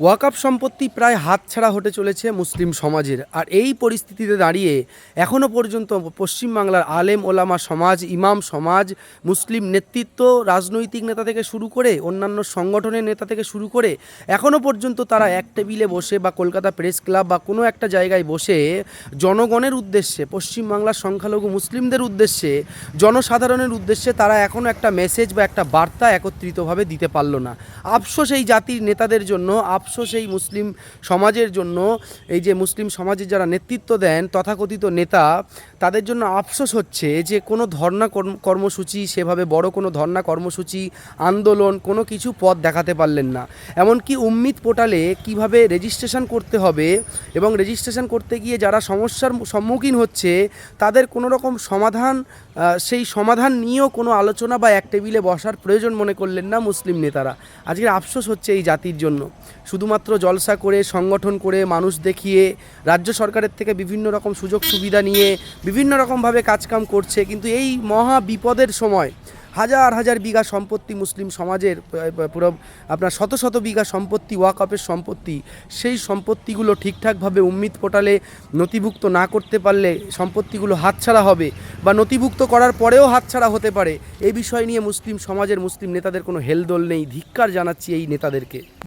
ওয়াকাপ সম্পত্তি প্রায় হাতছাড়া হতে চলেছে মুসলিম সমাজের। আর এই পরিস্থিতিতে দাঁড়িয়ে এখনও পর্যন্ত পশ্চিমবাংলার আলেম ওলামা সমাজ, ইমাম সমাজ, মুসলিম নেতৃত্ব, রাজনৈতিক নেতা থেকে শুরু করে অন্যান্য সংগঠনের নেতা থেকে শুরু করে এখনও পর্যন্ত তারা এক টেবিলে বসে বা কলকাতা প্রেস ক্লাব বা কোনো একটা জায়গায় বসে জনগণের উদ্দেশ্যে, পশ্চিমবাংলার সংখ্যালঘু মুসলিমদের উদ্দেশ্যে, জনসাধারণের উদ্দেশ্যে তারা এখনও একটা মেসেজ বা একটা বার্তা একত্রিতভাবে দিতে পারল না। আফসোস এই জাতির নেতাদের জন্য আফসোস এই মুসলিম সমাজের জন্য, এই যে মুসলিম সমাজের যারা নেতৃত্ব দেন, তথাকথিত নেতা, তাদের জন্য আফসোস হচ্ছে যে কোনো ধর্না কর্মসূচি, সেভাবে বড় কোনো ধর্না কর্মসূচি, আন্দোলন, কোনো কিছু পথ দেখাতে পারলেন না। এমনকি উম্মিদ পোর্টালে কীভাবে রেজিস্ট্রেশন করতে হবে এবং রেজিস্ট্রেশন করতে গিয়ে যারা সমস্যার সম্মুখীন হচ্ছে, তাদের কোনো রকম সমাধান সেই সমাধান নিয়েও কোনো আলোচনা বা এক টেবিলে বসার প্রয়োজন মনে করলেন না মুসলিম নেতারা। আজকের আফসোস হচ্ছে এই জাতির জন্য। শুধুমাত্র জলসা করে, সংগঠন করে, মানুষ দেখিয়ে, রাজ্য সরকারের থেকে বিভিন্ন রকম সুযোগ সুবিধা নিয়ে, বিভিন্ন রকমভাবে কাজকাম করছে। কিন্তু এই মহা বিপদের সময় হাজার হাজার বিঘা সম্পত্তি মুসলিম সমাজের পুরো আপনার শত শত বিঘা সম্পত্তি ওয়াকপের সম্পত্তি, সেই সম্পত্তিগুলো ঠিকঠাকভাবে উম্মিদ পোর্টালে নথিভুক্ত না করতে পারলে সম্পত্তিগুলো হাতছাড়া হবে বা নথিভুক্ত করার পরেও হাতছাড়া হতে পারে। এই বিষয় নিয়ে মুসলিম সমাজের মুসলিম নেতাদের কোনো হেলদোল নেই। ধিক্কার জানাচ্ছি এই নেতাদেরকে।